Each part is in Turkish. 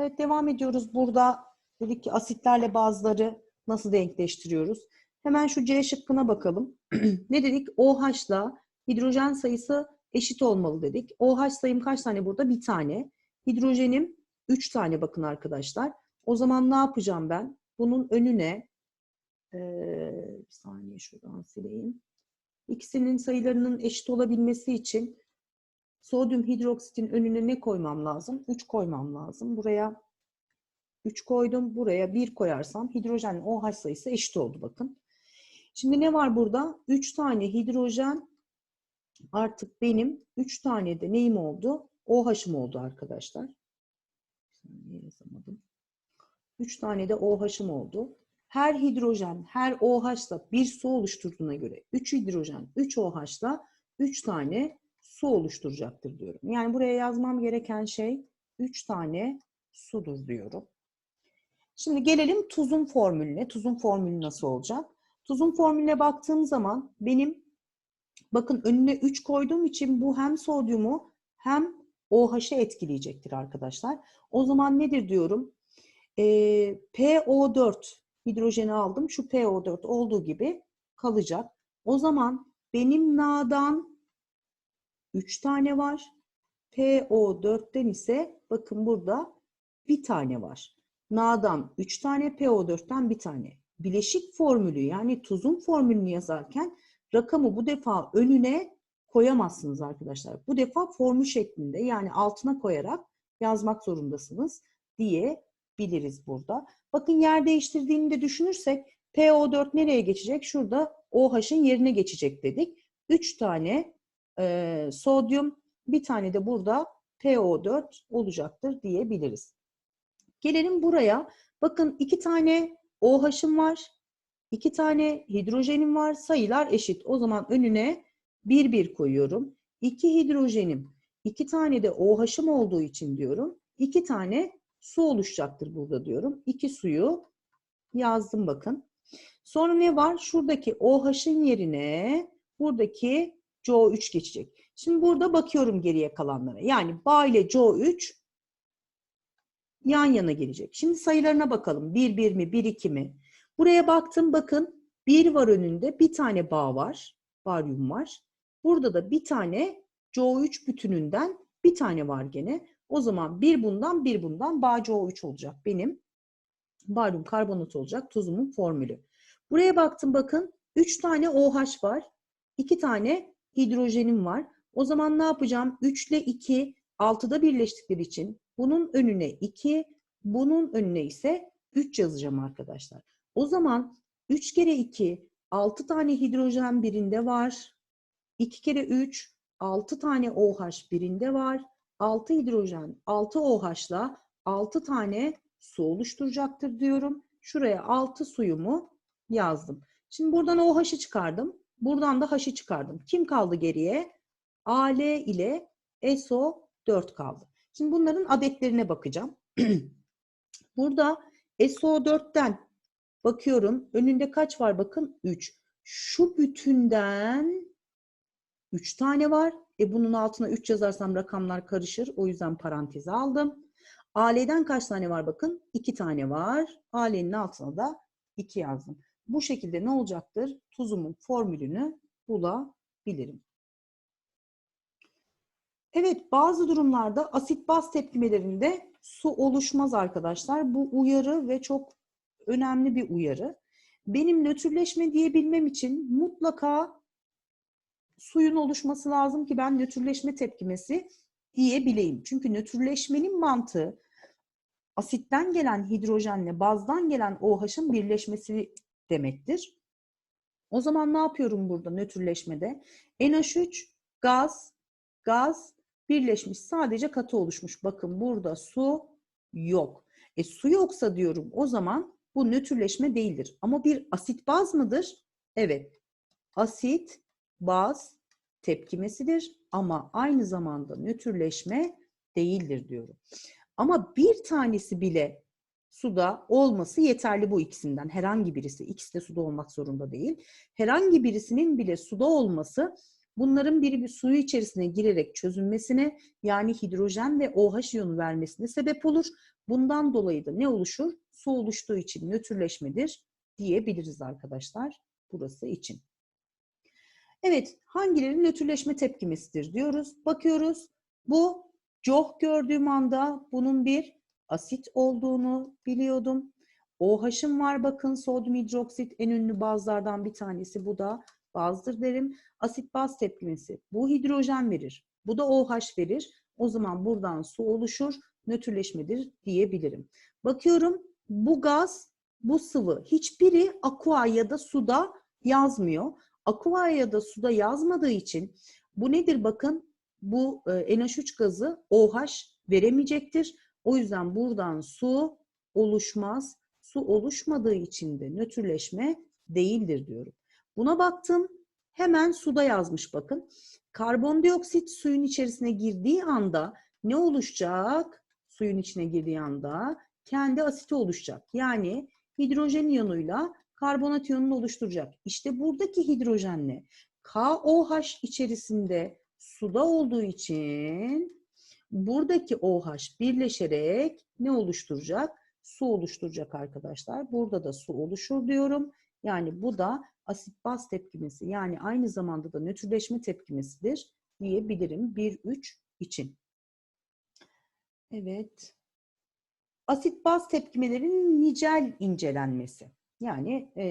Evet devam ediyoruz. Burada dedik ki asitlerle bazları nasıl denkleştiriyoruz? Hemen şu C şıkkına bakalım. ne dedik? OH'la hidrojen sayısı eşit olmalı dedik. OH sayım kaç tane burada? Bir tane. Hidrojenim 3 tane bakın arkadaşlar. O zaman ne yapacağım ben? Bunun önüne eee, bir saniye şuradan sileyim. İkisinin sayılarının eşit olabilmesi için sodyum hidroksitin önüne ne koymam lazım? 3 koymam lazım. Buraya 3 koydum. Buraya 1 koyarsam hidrojen OH sayısı eşit oldu bakın. Şimdi ne var burada? 3 tane hidrojen artık benim 3 tane de neyim oldu? OH'ım oldu arkadaşlar. Bir saniye yazamadım. 3 tane de OH'ım oldu. Her hidrojen, her OH'la bir su oluşturduğuna göre 3 hidrojen, 3 OH'la 3 tane su oluşturacaktır diyorum. Yani buraya yazmam gereken şey 3 tane sudur diyorum. Şimdi gelelim tuzun formülüne. Tuzun formülü nasıl olacak? Tuzun formülüne baktığım zaman benim bakın önüne 3 koyduğum için bu hem sodyumu hem OH'ı etkileyecektir arkadaşlar. O zaman nedir diyorum? Ee, PO4 hidrojeni aldım. Şu PO4 olduğu gibi kalacak. O zaman benim Na'dan 3 tane var. PO4'ten ise bakın burada bir tane var. Na'dan 3 tane, PO4'ten bir tane. Bileşik formülü yani tuzun formülünü yazarken rakamı bu defa önüne koyamazsınız arkadaşlar. Bu defa formül şeklinde yani altına koyarak yazmak zorundasınız diyebiliriz burada. Bakın yer değiştirdiğini de düşünürsek PO4 nereye geçecek? Şurada OH'ın yerine geçecek dedik. 3 tane e, sodyum, bir tane de burada PO4 olacaktır diyebiliriz. Gelelim buraya. Bakın iki tane OH'ım var. iki tane hidrojenim var. Sayılar eşit. O zaman önüne 1 1 koyuyorum. 2 hidrojenim, iki tane de OH'ım olduğu için diyorum. iki tane su oluşacaktır burada diyorum. İki suyu yazdım bakın. Sonra ne var? Şuradaki OH'ın yerine buradaki CO3 geçecek. Şimdi burada bakıyorum geriye kalanlara. Yani Ba ile CO3 yan yana gelecek. Şimdi sayılarına bakalım. 1 1 mi, 1 2 mi? Buraya baktım bakın 1 var önünde, bir tane bağ var. Baryum var. Burada da bir tane CO3 bütününden bir tane var gene. O zaman bir bundan bir bundan bağ CO3 olacak benim. Baryum karbonat olacak tuzumun formülü. Buraya baktım bakın 3 tane OH var. 2 tane hidrojenim var. O zaman ne yapacağım? 3 ile 2 6'da birleştikleri için bunun önüne 2, bunun önüne ise 3 yazacağım arkadaşlar. O zaman 3 kere 2, 6 tane hidrojen birinde var. 2 kere 3, 6 tane OH birinde var. 6 hidrojen, 6 OH'la 6 tane su oluşturacaktır diyorum. Şuraya 6 suyumu yazdım. Şimdi buradan OH'ı çıkardım. Buradan da H'ı çıkardım. Kim kaldı geriye? AL ile SO4 kaldı. Şimdi bunların adetlerine bakacağım. Burada SO4'ten bakıyorum. Önünde kaç var? Bakın 3. Şu bütünden 3 tane var. E bunun altına 3 yazarsam rakamlar karışır. O yüzden paranteze aldım. AL'den kaç tane var bakın? 2 tane var. AL'nin altına da 2 yazdım. Bu şekilde ne olacaktır? Tuzumun formülünü bulabilirim. Evet, bazı durumlarda asit baz tepkimelerinde su oluşmaz arkadaşlar. Bu uyarı ve çok önemli bir uyarı. Benim nötrleşme diyebilmem için mutlaka suyun oluşması lazım ki ben nötrleşme tepkimesi diyebileyim. Çünkü nötrleşmenin mantığı asitten gelen hidrojenle bazdan gelen OH'ın birleşmesi demektir. O zaman ne yapıyorum burada nötrleşmede? NH3 gaz, gaz birleşmiş sadece katı oluşmuş. Bakın burada su yok. E su yoksa diyorum o zaman bu nötrleşme değildir. Ama bir asit baz mıdır? Evet. Asit baz tepkimesidir ama aynı zamanda nötrleşme değildir diyorum. Ama bir tanesi bile suda olması yeterli bu ikisinden. Herhangi birisi, ikisi de suda olmak zorunda değil. Herhangi birisinin bile suda olması bunların biri bir suyu içerisine girerek çözünmesine yani hidrojen ve OH iyonu vermesine sebep olur. Bundan dolayı da ne oluşur? Su oluştuğu için nötrleşmedir diyebiliriz arkadaşlar burası için. Evet, hangileri nötrleşme tepkimesidir diyoruz. Bakıyoruz. Bu coh gördüğüm anda bunun bir asit olduğunu biliyordum. OH'ım var bakın sodyum hidroksit en ünlü bazlardan bir tanesi bu da bazdır derim. Asit baz tepkimesi. Bu hidrojen verir. Bu da OH verir. O zaman buradan su oluşur. Nötrleşmedir diyebilirim. Bakıyorum bu gaz, bu sıvı hiçbiri aqua ya da suda yazmıyor. Aqua ya da suda yazmadığı için bu nedir bakın? Bu e, NH3 gazı OH veremeyecektir. O yüzden buradan su oluşmaz. Su oluşmadığı için de nötrleşme değildir diyorum. Buna baktım. Hemen suda yazmış bakın. Karbondioksit suyun içerisine girdiği anda ne oluşacak? Suyun içine girdiği anda kendi asiti oluşacak. Yani hidrojen iyonuyla karbonat iyonunu oluşturacak. İşte buradaki hidrojenle KOH içerisinde suda olduğu için buradaki OH birleşerek ne oluşturacak? Su oluşturacak arkadaşlar. Burada da su oluşur diyorum. Yani bu da asit baz tepkimesi yani aynı zamanda da nötrleşme tepkimesidir diyebilirim 1-3 için. Evet. Asit baz tepkimelerinin nicel incelenmesi. Yani e,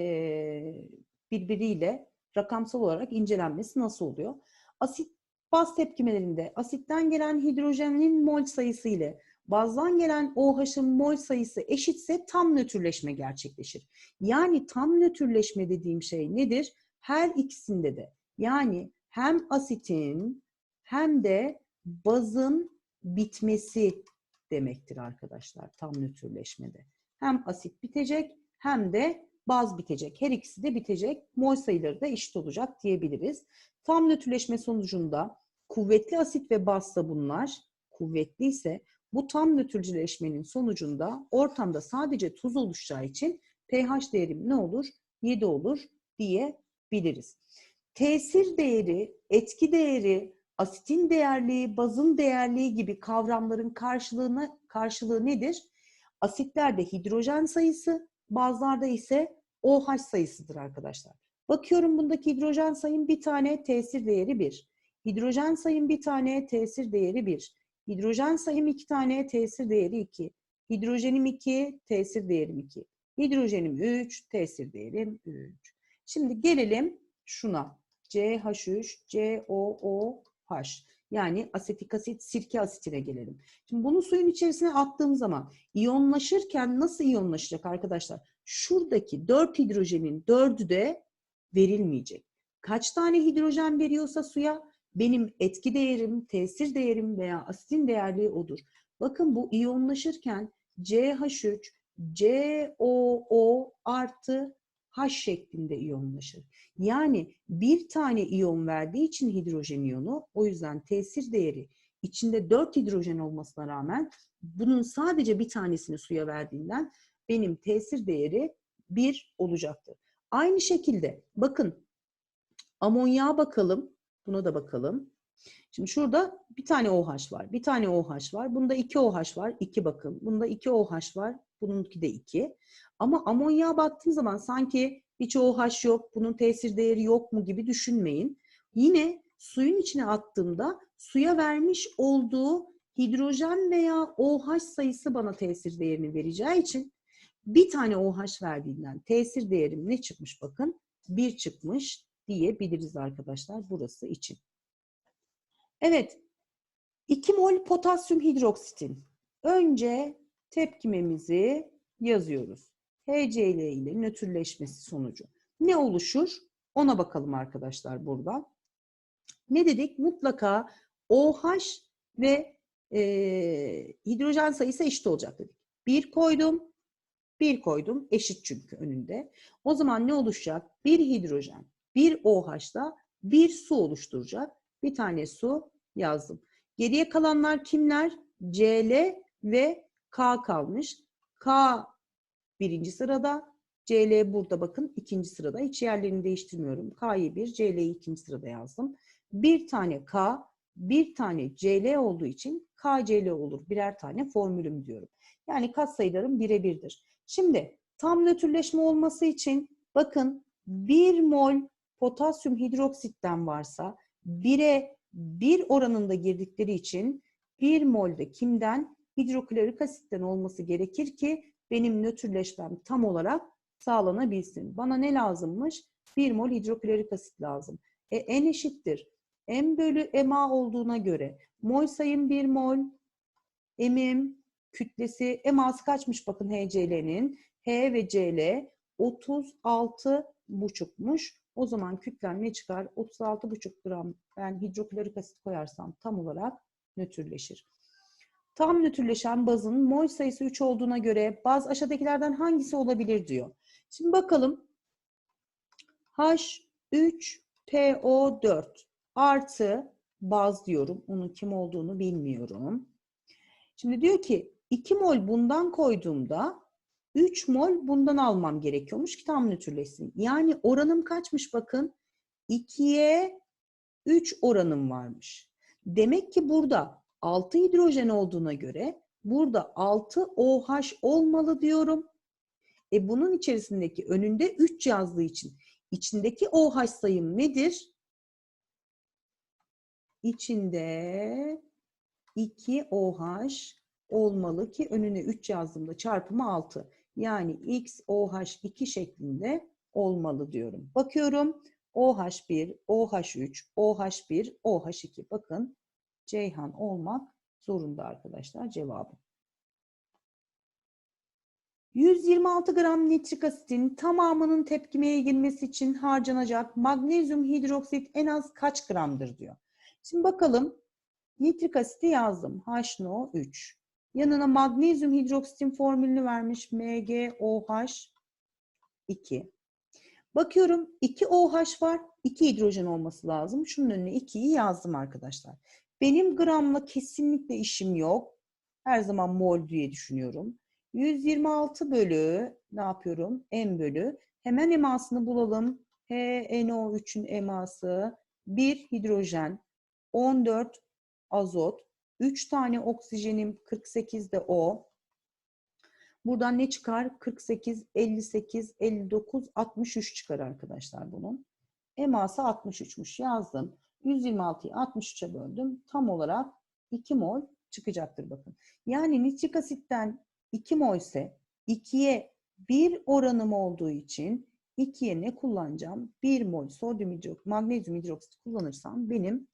birbiriyle rakamsal olarak incelenmesi nasıl oluyor? Asit baz tepkimelerinde asitten gelen hidrojenin mol sayısı ile bazdan gelen OH'ın mol sayısı eşitse tam nötrleşme gerçekleşir. Yani tam nötrleşme dediğim şey nedir? Her ikisinde de yani hem asitin hem de bazın bitmesi demektir arkadaşlar tam nötrleşmede. Hem asit bitecek hem de baz bitecek. Her ikisi de bitecek. Mol sayıları da eşit olacak diyebiliriz. Tam nötrleşme sonucunda kuvvetli asit ve bazsa bunlar kuvvetli ise bu tam nötrleşmenin sonucunda ortamda sadece tuz oluşacağı için pH değerim ne olur? 7 olur diyebiliriz. Tesir değeri, etki değeri, asitin değerliği, bazın değerliği gibi kavramların karşılığına, karşılığı nedir? Asitlerde hidrojen sayısı, bazlarda ise OH sayısıdır arkadaşlar. Bakıyorum bundaki hidrojen sayım bir tane tesir değeri 1. Hidrojen sayım bir tane tesir değeri 1. Hidrojen sayım iki tane tesir değeri 2. Hidrojenim 2, tesir değerim 2. Hidrojenim 3, tesir değerim 3. Şimdi gelelim şuna. CH3, COOH. Yani asetik asit, sirke asitine gelelim. Şimdi bunu suyun içerisine attığım zaman iyonlaşırken nasıl iyonlaşacak arkadaşlar? Şuradaki 4 hidrojenin 4'ü de verilmeyecek. Kaç tane hidrojen veriyorsa suya benim etki değerim, tesir değerim veya asitin değerliği odur. Bakın bu iyonlaşırken CH3, COO artı H şeklinde iyonlaşır. Yani bir tane iyon verdiği için hidrojen iyonu o yüzden tesir değeri içinde 4 hidrojen olmasına rağmen bunun sadece bir tanesini suya verdiğinden benim tesir değeri 1 olacaktır. Aynı şekilde bakın amonyağa bakalım. Buna da bakalım. Şimdi şurada bir tane OH var. Bir tane OH var. Bunda iki OH var. 2 bakın. Bunda iki OH var. Bununki de 2. Ama amonyağa baktığım zaman sanki hiç OH yok, bunun tesir değeri yok mu gibi düşünmeyin. Yine suyun içine attığımda suya vermiş olduğu hidrojen veya OH sayısı bana tesir değerini vereceği için bir tane OH verdiğinden tesir değerim ne çıkmış bakın? 1 çıkmış diyebiliriz arkadaşlar burası için. Evet, 2 mol potasyum hidroksitin. Önce tepkimemizi yazıyoruz. HCl ile nötrleşmesi sonucu. Ne oluşur? Ona bakalım arkadaşlar burada. Ne dedik? Mutlaka OH ve e, hidrojen sayısı eşit olacak dedik. Bir koydum, bir koydum. Eşit çünkü önünde. O zaman ne oluşacak? Bir hidrojen, bir OH'la bir su oluşturacak. Bir tane su yazdım. Geriye kalanlar kimler? Cl ve K kalmış. K birinci sırada. Cl burada bakın ikinci sırada. Hiç yerlerini değiştirmiyorum. K'yı bir, Cl'yi ikinci sırada yazdım. bir tane K, bir tane CL olduğu için KCl olur. Birer tane formülüm diyorum. Yani katsayılarım birebirdir. Şimdi tam nötrleşme olması için bakın 1 mol potasyum hidroksitten varsa 1'e 1 oranında girdikleri için 1 molde kimden? Hidroklorik asitten olması gerekir ki benim nötrleşmem tam olarak sağlanabilsin. Bana ne lazımmış? 1 mol hidroklorik asit lazım. E, N eşittir. M bölü MA olduğuna göre mol sayım 1 mol, M'im kütlesi, MA'sı kaçmış bakın HCl'nin? H ve Cl 36 buçukmuş. O zaman kütlem ne çıkar? 36,5 gram ben hidroklorik asit koyarsam tam olarak nötrleşir. Tam nötrleşen bazın mol sayısı 3 olduğuna göre baz aşağıdakilerden hangisi olabilir diyor. Şimdi bakalım. H3PO4 artı baz diyorum. Onun kim olduğunu bilmiyorum. Şimdi diyor ki 2 mol bundan koyduğumda 3 mol bundan almam gerekiyormuş ki tam nötrleşsin. Yani oranım kaçmış bakın? 2'ye 3 oranım varmış. Demek ki burada 6 hidrojen olduğuna göre burada 6 OH olmalı diyorum. E bunun içerisindeki önünde 3 yazdığı için içindeki OH sayım nedir? İçinde 2 OH olmalı ki önüne 3 yazdığımda çarpımı 6. Yani X OH2 şeklinde olmalı diyorum. Bakıyorum OH1, OH3, OH1, OH2. Bakın Ceyhan olmak zorunda arkadaşlar cevabı. 126 gram nitrik asitin tamamının tepkimeye girmesi için harcanacak magnezyum hidroksit en az kaç gramdır diyor. Şimdi bakalım nitrik asiti yazdım. HNO3. Yanına magnezyum hidroksitin formülünü vermiş. MgOH2. Bakıyorum 2 OH var. 2 hidrojen olması lazım. Şunun önüne 2'yi yazdım arkadaşlar. Benim gramla kesinlikle işim yok. Her zaman mol diye düşünüyorum. 126 bölü ne yapıyorum? M bölü. Hemen emasını bulalım. HNO3'ün eması 1 hidrojen, 14 azot, 3 tane oksijenim 48 de O. Buradan ne çıkar? 48, 58, 59, 63 çıkar arkadaşlar bunun. Eması 63'müş yazdım. 126'yı 63'e böldüm. Tam olarak 2 mol çıkacaktır bakın. Yani nitrik asitten 2 mol ise 2'ye 1 oranım olduğu için 2'ye ne kullanacağım? 1 mol sodyum hidroksit, magnezyum hidroksit kullanırsam benim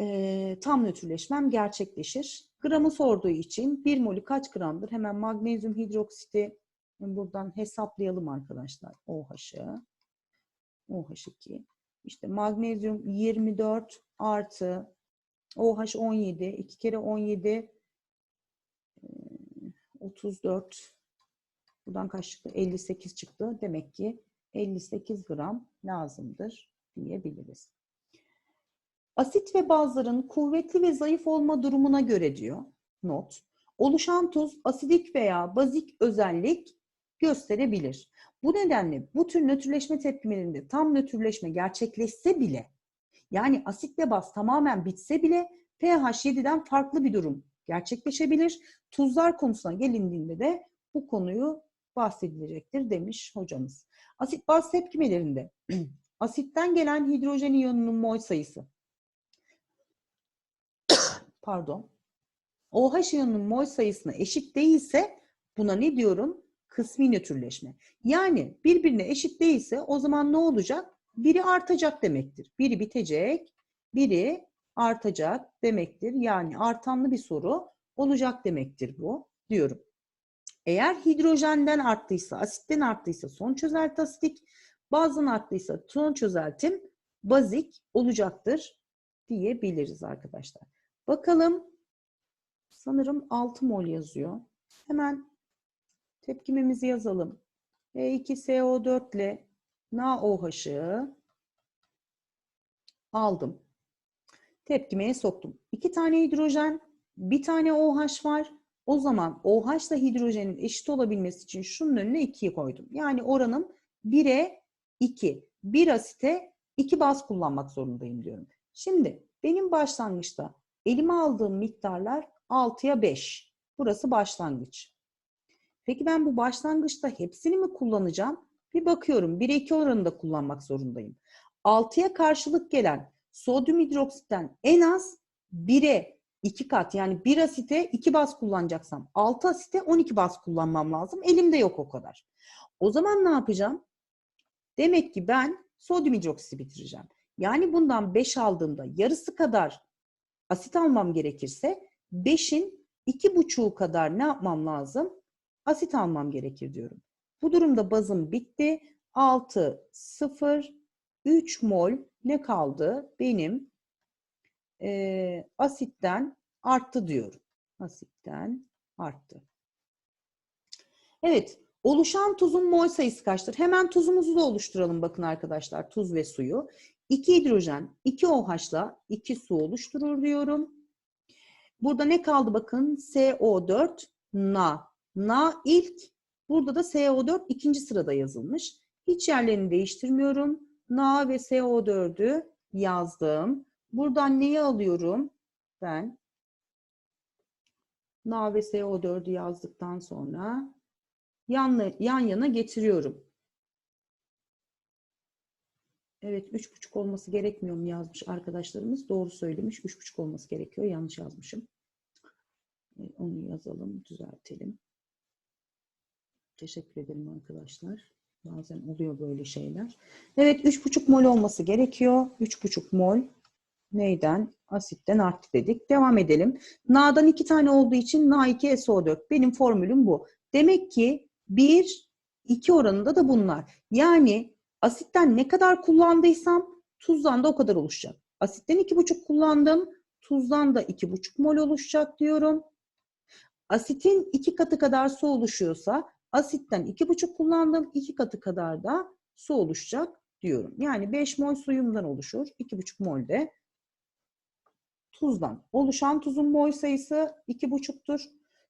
e, tam nötrleşmem gerçekleşir. Gramı sorduğu için 1 molü kaç gramdır? Hemen magnezyum hidroksiti buradan hesaplayalım arkadaşlar. OH'ı. OH2. İşte magnezyum 24 artı OH 17. 2 kere 17 34 buradan kaç çıktı? 58 çıktı. Demek ki 58 gram lazımdır diyebiliriz. Asit ve bazların kuvvetli ve zayıf olma durumuna göre diyor not. Oluşan tuz asidik veya bazik özellik gösterebilir. Bu nedenle bu tür nötrleşme tepkimelerinde tam nötrleşme gerçekleşse bile yani asitle baz tamamen bitse bile pH 7'den farklı bir durum gerçekleşebilir. Tuzlar konusuna gelindiğinde de bu konuyu bahsedilecektir demiş hocamız. Asit baz tepkimelerinde asitten gelen hidrojen iyonunun mol sayısı pardon OH iyonunun mol sayısına eşit değilse buna ne diyorum? Kısmi nötrleşme. Yani birbirine eşit değilse o zaman ne olacak? Biri artacak demektir. Biri bitecek, biri artacak demektir. Yani artanlı bir soru olacak demektir bu diyorum. Eğer hidrojenden arttıysa, asitten arttıysa son çözelti asitik, bazdan arttıysa son çözeltim bazik olacaktır diyebiliriz arkadaşlar. Bakalım sanırım 6 mol yazıyor. Hemen tepkimemizi yazalım. E2SO4 ile NaOH'ı aldım. Tepkimeye soktum. İki tane hidrojen, bir tane OH var. O zaman OH ile hidrojenin eşit olabilmesi için şunun önüne 2'yi koydum. Yani oranım 1'e 2. 1 asite 2 baz kullanmak zorundayım diyorum. Şimdi benim başlangıçta elime aldığım miktarlar 6'ya 5. Burası başlangıç. Peki ben bu başlangıçta hepsini mi kullanacağım? Bir bakıyorum 1'e 2 oranında kullanmak zorundayım. 6'ya karşılık gelen sodyum hidroksitten en az 1'e 2 kat yani 1 asite 2 baz kullanacaksam 6 asite 12 baz kullanmam lazım. Elimde yok o kadar. O zaman ne yapacağım? Demek ki ben sodyum hidroksiti bitireceğim. Yani bundan 5 aldığımda yarısı kadar asit almam gerekirse 5'in 2,5'u kadar ne yapmam lazım? Asit almam gerekir diyorum. Bu durumda bazım bitti. 6, 0, 3 mol ne kaldı? Benim e, asitten arttı diyorum. Asitten arttı. Evet, oluşan tuzun mol sayısı kaçtır? Hemen tuzumuzu da oluşturalım bakın arkadaşlar, tuz ve suyu. 2 hidrojen, 2 OH'la 2 su oluşturur diyorum. Burada ne kaldı bakın? CO4, Na. Na ilk, burada da CO4 ikinci sırada yazılmış. Hiç yerlerini değiştirmiyorum. Na ve CO4'ü yazdım. Buradan neyi alıyorum? Ben Na ve CO4'ü yazdıktan sonra yan, yan yana getiriyorum. Evet, üç buçuk olması gerekmiyor mu yazmış arkadaşlarımız. Doğru söylemiş. Üç buçuk olması gerekiyor. Yanlış yazmışım. E, Onu yazalım, düzeltelim. Teşekkür ederim arkadaşlar. Bazen oluyor böyle şeyler. Evet, üç buçuk mol olması gerekiyor. Üç buçuk mol neyden? Asitten arttı dedik. Devam edelim. Na'dan iki tane olduğu için Na2SO4. Benim formülüm bu. Demek ki 1, 2 oranında da bunlar. Yani asitten ne kadar kullandıysam tuzdan da o kadar oluşacak. Asitten 2,5 kullandım. Tuzdan da 2,5 mol oluşacak diyorum. Asitin 2 katı kadar su oluşuyorsa asitten 2,5 kullandım. 2 katı kadar da su oluşacak diyorum. Yani 5 mol suyumdan oluşur. 2,5 mol de tuzdan. Oluşan tuzun mol sayısı 2,5'tur.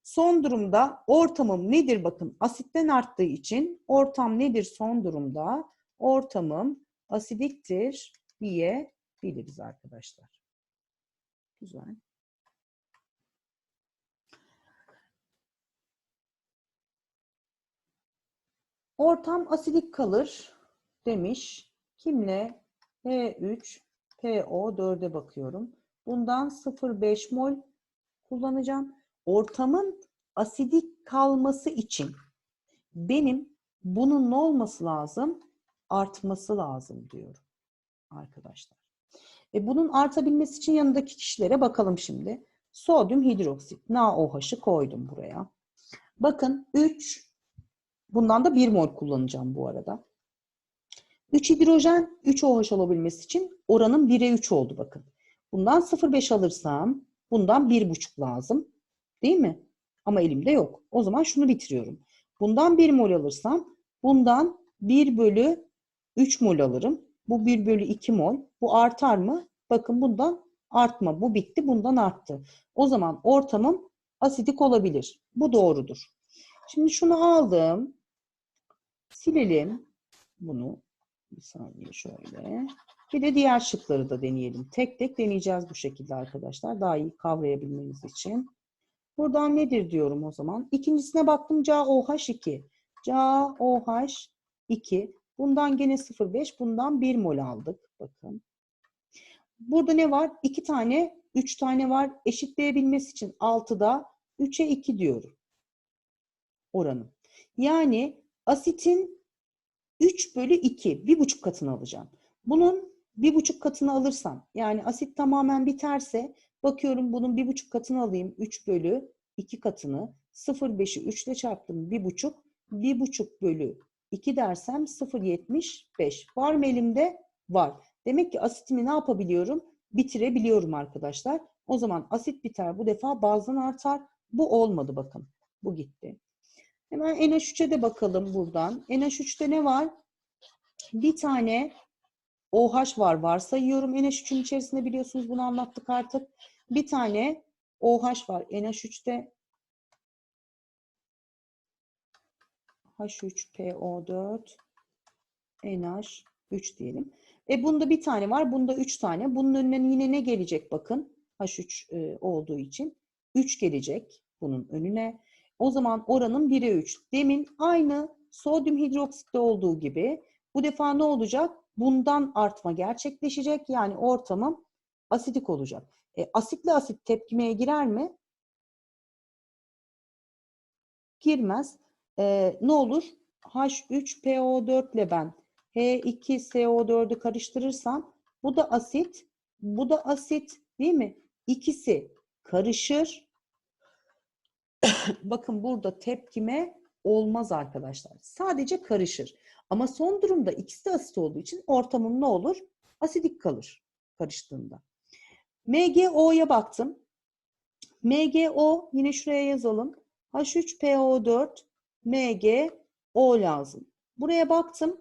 Son durumda ortamım nedir bakın asitten arttığı için ortam nedir son durumda? Ortamım asidiktir diyebiliriz arkadaşlar. Güzel. Ortam asidik kalır demiş. Kimle? H3, PO4'e bakıyorum. Bundan 0,5 mol kullanacağım. Ortamın asidik kalması için benim bunun ne olması lazım? Artması lazım diyorum arkadaşlar. E bunun artabilmesi için yanındaki kişilere bakalım şimdi. Sodyum hidroksit. NaOH'ı koydum buraya. Bakın 3, bundan da 1 mol kullanacağım bu arada. 3 hidrojen 3 OH olabilmesi için oranım 1'e 3 oldu bakın. Bundan 0,5 alırsam bundan 1,5 lazım. Değil mi? Ama elimde yok. O zaman şunu bitiriyorum. Bundan 1 mol alırsam bundan 1 bölü 3 mol alırım. Bu 1 bölü 2 mol. Bu artar mı? Bakın bundan artma. Bu bitti. Bundan arttı. O zaman ortamım asidik olabilir. Bu doğrudur. Şimdi şunu aldım. Silelim bunu. Bir saniye şöyle. Bir de diğer şıkları da deneyelim. Tek tek deneyeceğiz bu şekilde arkadaşlar. Daha iyi kavrayabilmeniz için. Buradan nedir diyorum o zaman. İkincisine baktım CaOH2. CaOH2. Bundan gene 0,5. Bundan 1 mol aldık. Bakın. Burada ne var? 2 tane, 3 tane var. Eşitleyebilmesi için 6'da 3'e 2 diyorum. Oranı. Yani asitin 3 bölü 2. 1,5 katını alacağım. Bunun 1,5 katını alırsam yani asit tamamen biterse bakıyorum bunun 1,5 katını alayım. 3 bölü 2 katını 0,5'i 3 ile çarptım 1,5. 1,5 bölü 2 dersem 0,75. Var mı elimde? Var. Demek ki asitimi ne yapabiliyorum? Bitirebiliyorum arkadaşlar. O zaman asit biter. Bu defa bazdan artar. Bu olmadı bakın. Bu gitti. Hemen NH3'e de bakalım buradan. NH3'te ne var? Bir tane OH var varsayıyorum. NH3'ün içerisinde biliyorsunuz bunu anlattık artık. Bir tane OH var NH3'te. H3PO4 NH3 diyelim. E bunda bir tane var, bunda üç tane. Bunun önüne yine ne gelecek bakın. H3 e, olduğu için 3 gelecek bunun önüne. O zaman oranın 1'e 3. Demin aynı sodyum hidroksitte olduğu gibi bu defa ne olacak? Bundan artma gerçekleşecek. Yani ortamım asidik olacak. E, asitli asit tepkimeye girer mi? Girmez. E, ne olur? H3PO4 ile ben H2SO4'ü karıştırırsam bu da asit, bu da asit değil mi? İkisi karışır. Bakın burada tepkime olmaz arkadaşlar. Sadece karışır. Ama son durumda ikisi de asit olduğu için ortamım ne olur? Asidik kalır karıştığında. MgO'ya baktım. MgO yine şuraya yazalım. H3PO4 MgO lazım. Buraya baktım.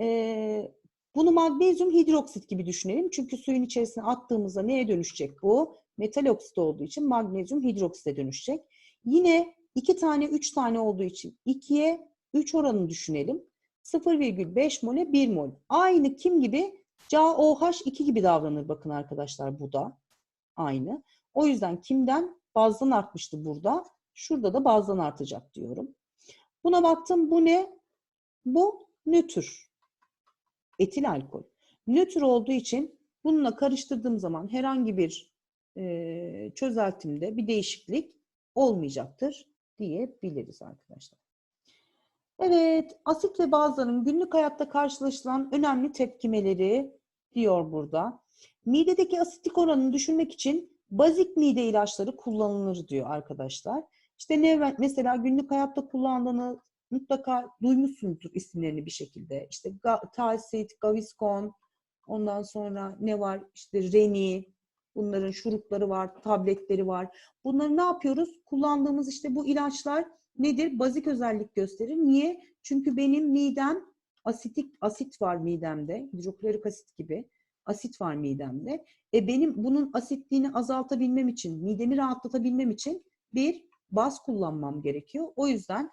Ee, bunu magnezyum hidroksit gibi düşünelim. Çünkü suyun içerisine attığımızda neye dönüşecek bu? Metal oksit olduğu için magnezyum hidroksite dönüşecek. Yine iki tane, üç tane olduğu için 2'ye 3 oranını düşünelim. 0,5 mole 1 mol. Aynı kim gibi? CaOH2 gibi davranır bakın arkadaşlar bu da. Aynı. O yüzden kimden? Bazdan artmıştı burada. Şurada da bazdan artacak diyorum. Buna baktım. Bu ne? Bu nötr. Etil alkol. Nötr olduğu için bununla karıştırdığım zaman herhangi bir e, çözeltimde bir değişiklik olmayacaktır diyebiliriz arkadaşlar. Evet, asit ve bazların günlük hayatta karşılaşılan önemli tepkimeleri diyor burada. Midedeki asitlik oranını düşürmek için bazik mide ilaçları kullanılır diyor arkadaşlar. İşte ne mesela günlük hayatta kullandığını mutlaka duymuşsunuzdur isimlerini bir şekilde. İşte Talsit, Gaviscon, ondan sonra ne var? İşte Reni, bunların şurupları var, tabletleri var. Bunları ne yapıyoruz? Kullandığımız işte bu ilaçlar nedir? Bazik özellik gösterir. Niye? Çünkü benim midem asitik asit var midemde. Hidroklorik asit gibi asit var midemde. E benim bunun asitliğini azaltabilmem için, midemi rahatlatabilmem için bir baz kullanmam gerekiyor. O yüzden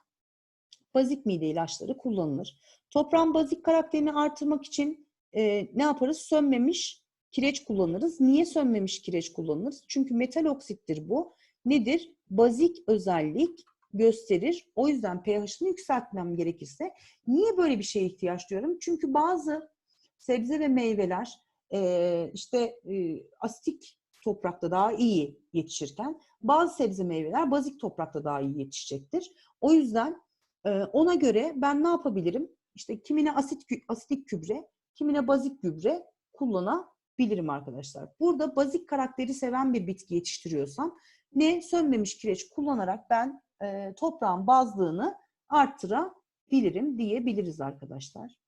bazik mide ilaçları kullanılır. Toprağın bazik karakterini artırmak için e, ne yaparız? Sönmemiş kireç kullanırız. Niye sönmemiş kireç kullanırız? Çünkü metal oksittir bu. Nedir? Bazik özellik gösterir. O yüzden pH'ını yükseltmem gerekirse niye böyle bir şeye ihtiyaç duyuyorum? Çünkü bazı sebze ve meyveler e, işte e, asitik toprakta daha iyi yetişirken bazı sebze meyveler bazik toprakta daha iyi yetişecektir. O yüzden e, ona göre ben ne yapabilirim? İşte kimine asit asitik gübre, kimine bazik gübre kullanabilirim arkadaşlar. Burada bazik karakteri seven bir bitki yetiştiriyorsam ne sönmemiş kireç kullanarak ben e, toprağın bazlığını arttırabilirim diyebiliriz arkadaşlar.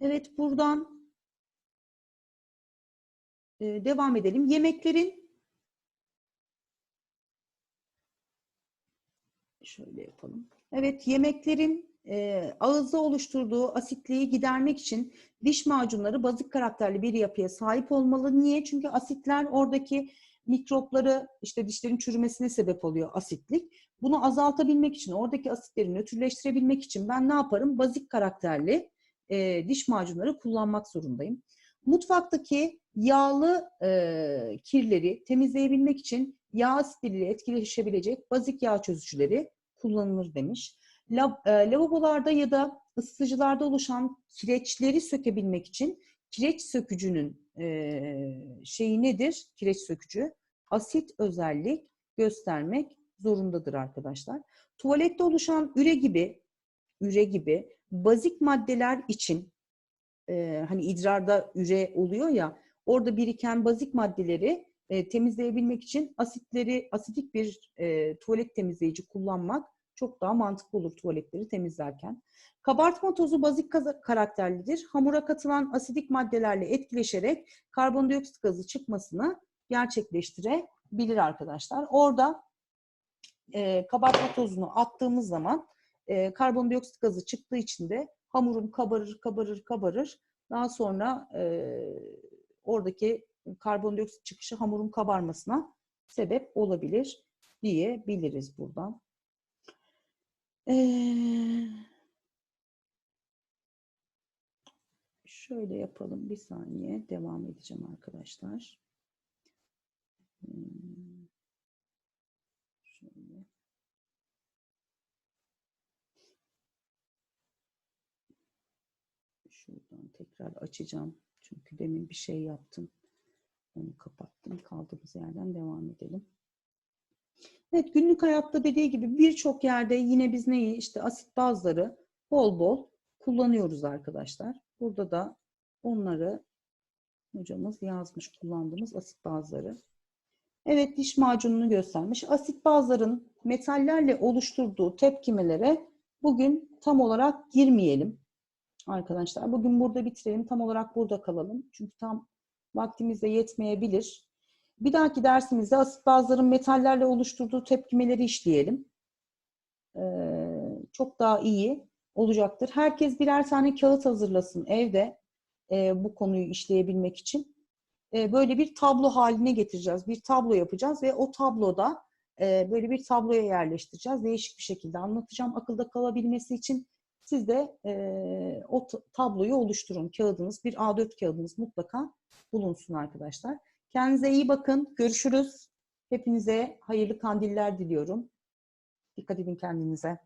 Evet buradan e, devam edelim. Yemeklerin şöyle yapalım. Evet yemeklerin e, ağızda oluşturduğu asitliği gidermek için diş macunları bazik karakterli bir yapıya sahip olmalı. Niye? Çünkü asitler oradaki mikropları işte dişlerin çürümesine sebep oluyor asitlik. Bunu azaltabilmek için, oradaki asitleri nötrleştirebilmek için ben ne yaparım? Bazik karakterli e, diş macunları kullanmak zorundayım. Mutfaktaki yağlı e, kirleri temizleyebilmek için yağ asitleriyle etkileşebilecek bazik yağ çözücüleri kullanılır demiş. Lab, e, lavabolarda ya da ısıtıcılarda oluşan kireçleri sökebilmek için kireç sökücünün e, şeyi nedir? Kireç sökücü. Asit özellik göstermek zorundadır arkadaşlar. Tuvalette oluşan üre gibi üre gibi bazik maddeler için e, hani idrarda üre oluyor ya orada biriken bazik maddeleri e, temizleyebilmek için asitleri asitik bir e, tuvalet temizleyici kullanmak çok daha mantıklı olur tuvaletleri temizlerken. Kabartma tozu bazik karakterlidir. Hamura katılan asidik maddelerle etkileşerek karbondioksit gazı çıkmasını gerçekleştirebilir arkadaşlar. Orada e, kabartma tozunu attığımız zaman e, karbondioksit gazı çıktığı için de hamurum kabarır, kabarır, kabarır. Daha sonra e, oradaki karbondioksit çıkışı hamurun kabarmasına sebep olabilir diyebiliriz buradan. Ee, Şöyle yapalım. Bir saniye. Devam edeceğim arkadaşlar. Hmm. Şöyle. Şuradan tekrar açacağım. Çünkü demin bir şey yaptım. Onu kapattım. Kaldığımız yerden devam edelim. Evet günlük hayatta dediği gibi birçok yerde yine biz neyi işte asit bazları bol bol kullanıyoruz arkadaşlar. Burada da onları hocamız yazmış kullandığımız asit bazları. Evet diş macununu göstermiş. Asit bazların metallerle oluşturduğu tepkimelere bugün tam olarak girmeyelim arkadaşlar. Bugün burada bitirelim. Tam olarak burada kalalım. Çünkü tam vaktimiz de yetmeyebilir. Bir dahaki dersimizde asit bazların metallerle oluşturduğu tepkimeleri işleyelim. Ee, çok daha iyi olacaktır. Herkes birer tane kağıt hazırlasın evde e, bu konuyu işleyebilmek için. E, böyle bir tablo haline getireceğiz. Bir tablo yapacağız ve o tabloda e, böyle bir tabloya yerleştireceğiz. Değişik bir şekilde anlatacağım. Akılda kalabilmesi için siz de e, o tabloyu oluşturun. Kağıdınız, bir A4 kağıdınız mutlaka bulunsun arkadaşlar. Kendinize iyi bakın. Görüşürüz. Hepinize hayırlı kandiller diliyorum. Dikkat edin kendinize.